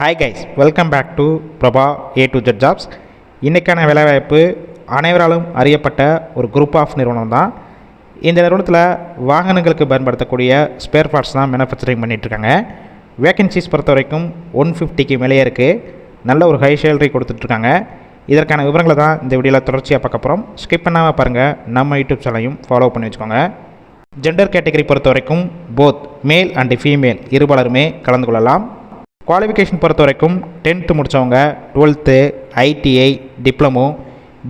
Hi guys welcome back to Prabha A to Z jobs இன்றைக்கான வேலைவாய்ப்பு அனைவராலும் அறியப்பட்ட ஒரு குரூப் ஆஃப் நிறுவனம் தான் இந்த நிறுவனத்தில் வாகனங்களுக்கு பயன்படுத்தக்கூடிய ஸ்பேர் பார்ட்ஸ் தான் மேனுஃபேக்சரிங் பண்ணிகிட்ருக்காங்க வேகன்சிஸ் பொறுத்த வரைக்கும் ஒன் ஃபிஃப்டிக்கு மேலேயே இருக்குது நல்ல ஒரு ஹை சேலரி கொடுத்துட்ருக்காங்க இதற்கான விவரங்களை தான் இந்த வீடியோவில் தொடர்ச்சியாக பார்க்க போகிறோம் ஸ்கிப் பண்ணாமல் பாருங்கள் நம்ம யூடியூப் சேனலையும் ஃபாலோ பண்ணி வச்சுக்கோங்க. ஜெண்டர் கேட்டகரி பொறுத்த வரைக்கும் போத் மேல் அண்டு ஃபீமேல் இருபாலருமே கலந்து கொள்ளலாம். குவாலிஃபிகேஷன் பொறுத்த வரைக்கும் டென்த்து முடித்தவங்க twelfth ITI diploma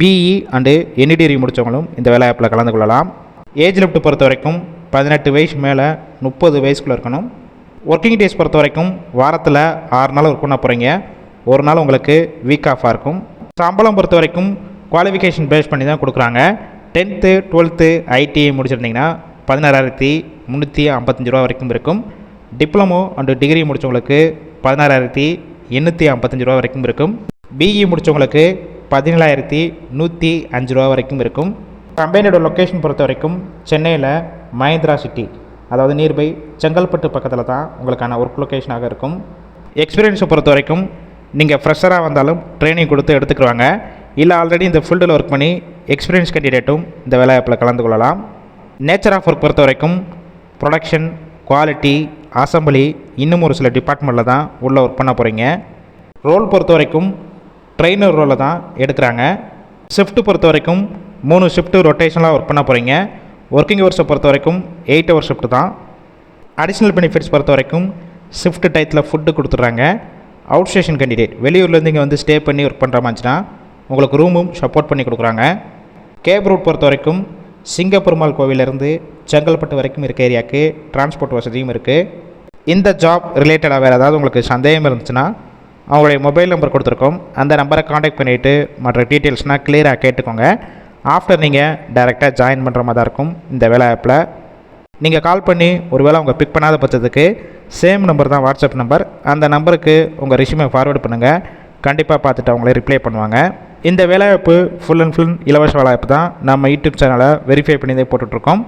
BE and any degree முடித்தவங்களும் இந்த வேலைவாய்ப்பில் கலந்து கொள்ளலாம். ஏஜ் லிமிட் பொறுத்த வரைக்கும் பதினெட்டு வயசு மேலே முப்பது வயசுக்குள்ளே இருக்கணும். ஒர்க்கிங் டேஸ் பொறுத்த வரைக்கும் வாரத்தில் ஆறு நாள் ஒர்க் பண்ண போகிறீங்க ஒரு நாள் உங்களுக்கு வீக் ஆஃபாக இருக்கும். சம்பளம் பொறுத்த வரைக்கும் குவாலிஃபிகேஷன் பேஸ் பண்ணி தான் கொடுக்குறாங்க. டென்த்து டுவெல்த்து ஐடிஐ முடிச்சிருந்தீங்கன்னா பதினாறாயிரத்தி முந்நூற்றி ஐம்பத்தஞ்சு ரூபா வரைக்கும் இருக்கும். டிப்ளமோ அண்டு டிகிரி முடித்தவங்களுக்கு பதினாறாயிரத்தி எண்ணூற்றி ஐம்பத்தஞ்சு ரூபா வரைக்கும் இருக்கும். பிஇ முடித்தவங்களுக்கு பதினேழாயிரத்தி நூற்றி அஞ்சு ரூபா வரைக்கும் இருக்கும். கம்பெனியோட லொக்கேஷன் பொறுத்த வரைக்கும் சென்னையில் மஹேந்திரா சிட்டி அதாவது நியர்பை செங்கல்பட்டு பக்கத்தில் தான் உங்களுக்கான ஒர்க் லொக்கேஷனாக இருக்கும். எக்ஸ்பீரியன்ஸை பொறுத்த வரைக்கும் நீங்கள் ஃப்ரெஷராக வந்தாலும் ட்ரைனிங் கொடுத்து எடுத்துக்கிடுவாங்க இல்லை ஆல்ரெடி இந்த ஃபீல்டில் ஒர்க் பண்ணி எக்ஸ்பீரியன்ஸ் கேண்டிடேட்டும் இந்த வேலைவாய்ப்பில் கலந்து கொள்ளலாம். நேச்சர் ஆஃப் ஒர்க் பொறுத்த வரைக்கும் ப்ரொடக்ஷன் குவாலிட்டி அசம்பிளி இன்னும் ஒரு சில டிபார்ட்மெண்ட்டில் தான் உள்ளே ஒர்க் பண்ண போகிறீங்க ரோல் பொறுத்த வரைக்கும் ட்ரெயினர் ரோலில் தான் எடுக்கிறாங்க. ஷிஃப்ட் பொறுத்த வரைக்கும் மூணு ஷிஃப்ட்டு ரொட்டேஷனலாக ஒர்க் பண்ண போகிறீங்க ஒர்க்கிங் ஹவர்ஸை பொறுத்த வரைக்கும் எயிட் ஹவர் ஷிஃப்ட் தான். அடிஷ்னல் பெனிஃபிட்ஸ் பொறுத்த வரைக்கும் ஷிஃப்ட் டயத்தில் ஃபுட்டு கொடுத்துட்றாங்க. அவுட் ஸ்டேஷன் கேண்டிடேட் வெளியூர்லேருந்து இங்கே வந்து ஸ்டே பண்ணி ஒர்க் பண்ணுற மாதிரிச்சுன்னா உங்களுக்கு ரூமும் சப்போர்ட் பண்ணி கொடுக்குறாங்க. கேப் ரூட் பொறுத்த வரைக்கும் சிங்கப்பெருமாள் கோவிலேருந்து செங்கல்பட்டு வரைக்கும் இருக்க ஏரியாவுக்கு டிரான்ஸ்போர்ட் வசதியும் இருக்குது இந்த ஜாப் ரிலேட்டடாக வேறு ஏதாவது உங்களுக்கு சந்தேகம் இருந்துச்சுன்னா அவங்களுடைய மொபைல் நம்பர் கொடுத்துருக்கோம். அந்த நம்பரை காண்டாக்ட் பண்ணிவிட்டு மற்ற டீட்டெயில்ஸ்னால் கிளியராக கேட்டுக்கோங்க. ஆஃப்டர் நீங்கள் டைரெக்டாக ஜாயின் பண்ணுற மாதிரி தான் இருக்கும் இந்த வேலை ஆப்பில் நீங்கள் கால் பண்ணி ஒருவேளை அவங்க பிக் பண்ணாத பட்சத்துக்கு சேம் நம்பர் தான் வாட்ஸ்அப் நம்பர் அந்த நம்பருக்கு உங்கள் ரிஷ்யூமை ஃபார்வேர்டு பண்ணுங்கள் கண்டிப்பாக பார்த்துட்டு அவங்களே ரிப்ளை பண்ணுவாங்க. இந்த வேலைவாய்ப்பு ஃபுல் அண்ட் ஃபுல் இலவச வேலைவாய்ப்பு தான். நம்ம யூடியூப் சேனலை வெரிஃபை பண்ணி தான் போட்டுட்ருக்கோம்.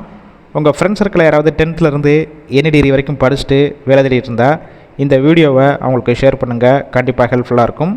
உங்கள் ஃப்ரெண்ட்ஸ் சர்க்கிளில் யாராவது டென்த்துலேருந்து என்ன டிகிரி வரைக்கும் படிச்சுட்டு வேலை தேடிட்டு இருந்தால் இந்த வீடியோவை அவங்களுக்கு ஷேர் பண்ணுங்கள் கண்டிப்பாக ஹெல்ப்ஃபுல்லாக இருக்கும்.